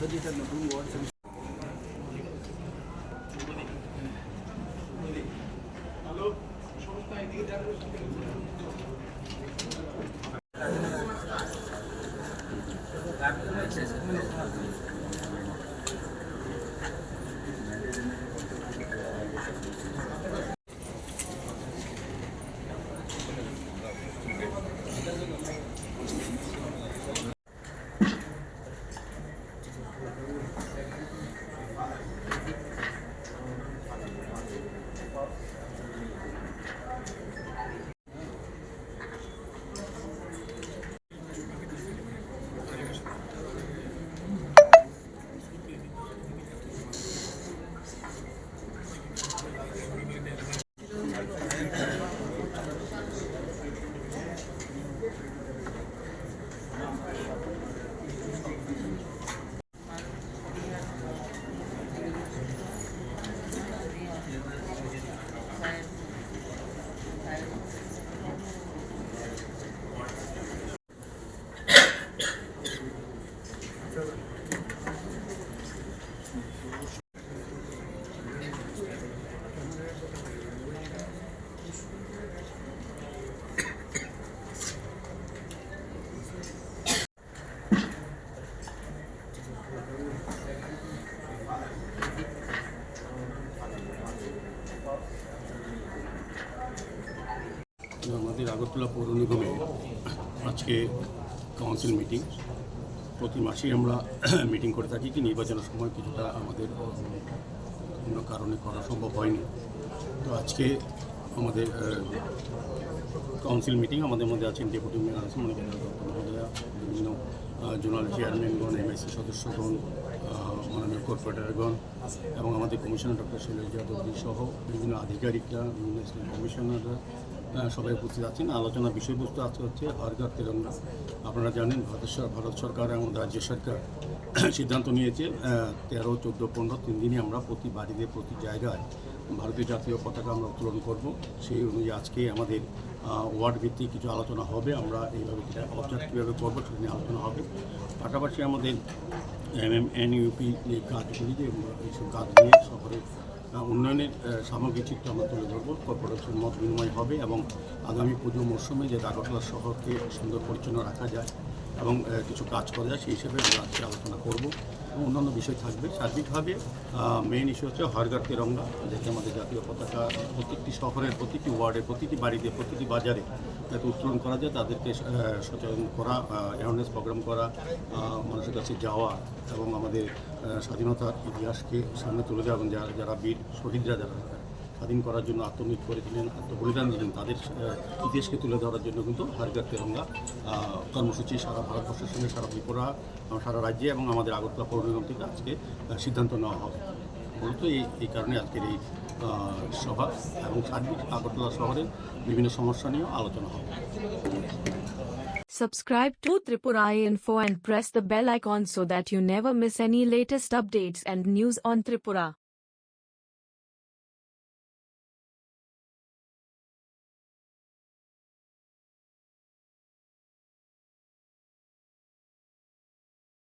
实际上，中 saya. Agartala পৌর নিগমে আজকে কাউন্সিল মিটিং প্রতি মাসেই আমরা মিটিং করে থাকি কি নির্বাচনের সময় কিছুটা আমাদের বিভিন্ন কারণে করা সম্ভব হয়নি। তো আজকে আমাদের কাউন্সিল মিটিং আমাদের মধ্যে আছেন ডেপুটি মেয়র আছেন, মনে বিভিন্ন জোনাল চেয়ারম্যানগণ এমআইসি সদস্যগণ মাননীয় কর্পোরেটরগণ এবং আমাদের কমিশনার ডক্টর শৈলজ যাদবী সহ বিভিন্ন আধিকারিকরা, বিভিন্ন কমিশনাররা সবাই উপস্থিত আছেন। আলোচনা বিষয়বস্তু আজকে হচ্ছে হরঘর তেরঙ্গা আপনারা জানেন ভারত ভারত সরকার এবং রাজ্য সরকার সিদ্ধান্ত নিয়েছে তেরো, চোদ্দ, পনেরো, তিন দিনই আমরা প্রতি বাড়িতে, প্রতি জায়গায় ভারতীয় জাতীয় পতাকা আমরা উত্তোলন করব। সেই অনুযায়ী আজকে আমাদের ওয়ার্ড ভিত্তিক কিছু আলোচনা হবে। আমরা এইভাবে অবজার্ভ কীভাবে করব সেটা নিয়ে আলোচনা হবে। পাশাপাশি আমাদের এম এম এন ইউপি যে কাজগুলি যে এইসব কাজ নিয়ে শহরের উন্নয়নের সামগ্রিক চিত্র আমরা তুলে ধরবো। কর্পোরেশন মত বিনিময় হবে এবং আগামী পুজো মরশুমে যে আগরতলা শহরকে সুন্দর পরিচ্ছন্ন রাখা যায় এবং কিছু কাজ করা যায় সেই হিসেবে আমরা আজকে আলোচনা করব। এবং অন্যান্য বিষয় থাকবে। সার্বিকভাবে মেইন ইস্যু হচ্ছে হরঘর তেরঙ্গা যেটা আমাদের জাতীয় পতাকা প্রত্যেকটি শহরের, প্রতিটি ওয়ার্ডে প্রতিটি বাড়িতে, প্রতিটি বাজারে যাতে উত্তোলন করা যায়, তাদেরকে সচেতন করা অ্যাওয়ারনেস প্রোগ্রাম করা মানুষের কাছে যাওয়া এবং আমাদের স্বাধীনতার ইতিহাসকে সামনে তুলে দেওয়া এবং যারা যারা বীর শহীদরা যারা স্বাধীন করার জন্য আত্মনিয়োগ করেছিলেন আত্মবলিদান দিলেন তাদের ইতিহাসকে তুলে ধরার জন্য কিন্তু হারগার তেরঙ্গা কর্মসূচি সারা ভারতবর্ষের সঙ্গে, সারা ত্রিপুরা সারা রাজ্যে এবং আমাদের আগরতলা পৌর নিগম থেকে আজকে সিদ্ধান্ত নেওয়া হবে মূলত এই এই কারণে আজকের এই সভা এবং সার্বিক আগরতলা শহরের বিভিন্ন সমস্যা নিয়েও আলোচনা হবে Subscribe to Tripura Info and press the bell icon so that you never miss any latest updates and news on Tripura.